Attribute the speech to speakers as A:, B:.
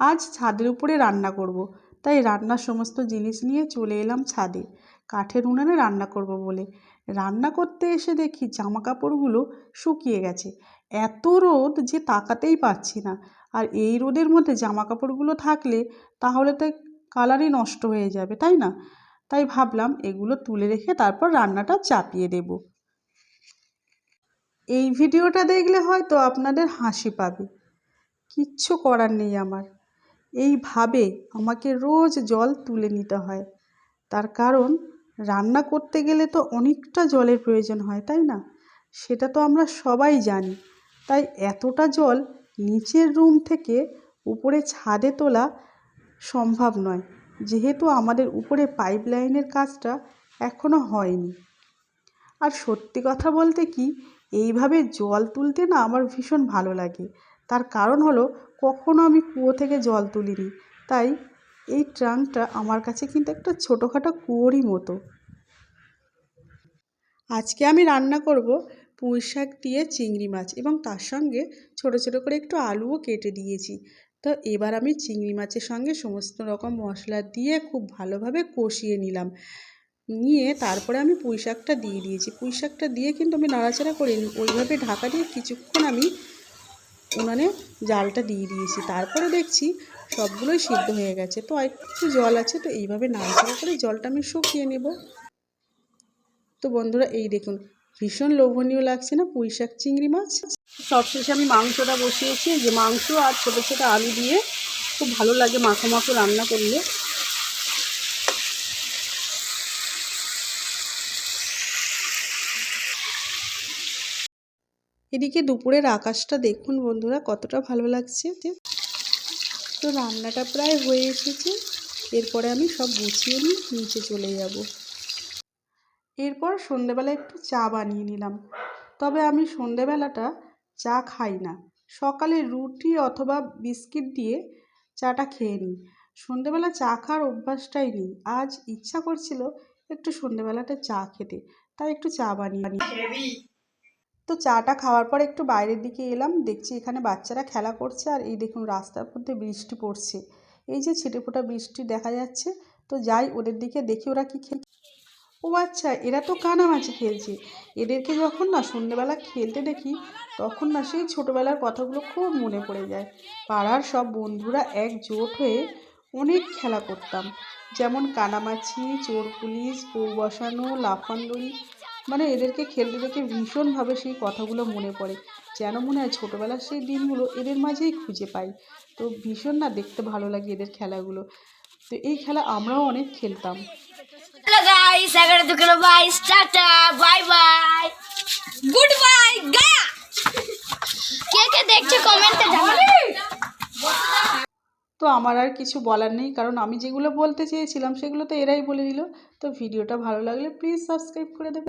A: আজ ছাদের উপরে রান্না করব। তাই রান্নার সমস্ত জিনিস নিয়ে চলে এলাম ছাদে। কাঠের উনানে রান্না করব বলে। রান্না করতে এসে দেখি জামা কাপড়গুলো শুকিয়ে গেছে। এত রোদ যে তাকাতেই পারছি না। আর এই রোদের মধ্যে জামা কাপড়গুলো থাকলে তাহলে তো কালারই নষ্ট হয়ে যাবে, তাই না? তাই ভাবলাম এগুলো তুলে রেখে তারপর রান্নাটা চাপিয়ে দেব। এই ভিডিওটা দেখলে হয়তো আপনাদের হাসি পাবে। কিচ্ছু করার নেই আমার। এইভাবে আমাকে রোজ জল তুলে নিতে হয়। তার কারণ, রান্না করতে গেলে তো অনেকটা জলের প্রয়োজন হয়, তাই না? সেটা তো আমরা সবাই জানি। তাই এতটা জল নিচের রুম থেকে উপরে ছাদে তোলা সম্ভব নয়। যেহেতু আমাদের উপরে পাইপ লাইনের কাজটা এখনও হয়নি। আর সত্যি কথা বলতে কি এইভাবে জল তুলতে না আমার ভীষণ ভালো লাগে। তার কারণ হলো কখনও আমি কুয়ো থেকে জল তুলিনি। তাই এই ট্রাঙ্কটা আমার কাছে কিন্তু একটা ছোটোখাটো কুয়োরই মতো। আজকে আমি রান্না করব পুঁই শাক দিয়ে চিংড়ি মাছ এবং তার সঙ্গে ছোট ছোট করে একটু আলুও কেটে দিয়েছি। তো এবার আমি চিংড়ি মাছের সঙ্গে সমস্ত রকম মশলা দিয়ে খুব ভালোভাবে কষিয়ে নিলাম। নিয়ে তারপরে আমি পুঁই শাকটা দিয়ে দিয়েছি। পুঁই শাকটা দিয়ে কিন্তু আমি নাড়াচাড়া করিনি। ওইভাবে ঢাকা দিয়ে কিছুক্ষণ আমি উনানে জালটা দিয়ে দিয়েছি। তারপরে দেখছি সবগুলোই সিদ্ধ হয়ে গেছে। তো একটু জল আছে, তো এইভাবে নাড়াচাড়া করে জলটা আমি শুকিয়ে নেব। তো বন্ধুরা, এই দেখুন, ভীষণ লোভনীয় লাগছে না পুঁই শাক চিংড়ি মাছ? সবশেষে আমি মাংসটা বসিয়েছি। যে মাংস আর ছোটো ছোটো আলু দিয়ে খুব ভালো লাগে মাখো মাখো রান্না করলে। এদিকে দুপুরের আকাশটা দেখুন বন্ধুরা, কতটা ভালো লাগছে তো রান্নাটা প্রায় হয়ে এসেছে। এরপরে আমি সব গুছিয়ে নিয়ে নিচে চলে যাব। এরপর সন্ধেবেলা একটু চা বানিয়ে নিলাম। তবে আমি সন্ধেবেলাটা চা খাই না। সকালে রুটি অথবা বিস্কিট দিয়ে চাটা খেয়ে নিই। সন্ধেবেলা চা খাওয়ার অভ্যাসটাই নেই। আজ ইচ্ছা করছিল একটু সন্ধেবেলাটা চা খেতে, তাই একটু চা বানিয়ে তো চাটা খাওয়ার পর একটু বাইরের দিকে এলাম, দেখছি এখানে বাচ্চারা খেলা করছে আর এই দেখুন রাস্তার মধ্যে বৃষ্টি পড়ছে। এই যে ছিটে ফোটা বৃষ্টি দেখা যাচ্ছে, তো যাই ওদের দিকে দেখি ওরা কী খেল, ও আচ্ছা এরা তো কানামাছি খেলছে। এদেরকে যখন না সন্ধ্যেবেলা খেলতে দেখি, তখন না সেই ছোটোবেলার কথাগুলো খুব মনে পড়ে যায়। পাড়ার সব বন্ধুরা একজোট হয়ে অনেক খেলা করতাম। যেমন কানামাছি চোর পুলিশ বউ বসানো লাফান মানে এদেরকে খেলতে দেখে ভীষণভাবে সেই কথাগুলো মনে পড়ে। যেন মনে হয় ছোটোবেলার সেই দিনগুলো এদের মাঝেই খুঁজে পাই। তো ভীষণ না দেখতে ভালো লাগে এদের খেলাগুলো। তো এই খেলা আমরাও অনেক খেলতাম।
B: Bye bye bye good bye কে কে দেখছে কমেন্টে জানাবে।
A: তো আমার আর কিছু বলার নেই কারণ আমি যেগুলো বলতে চেয়েছিলাম সেগুলো তো এরাই বলে দিল। তো ভিডিওটা ভালো লাগলে প্লিজ সাবস্ক্রাইব করে দেবে।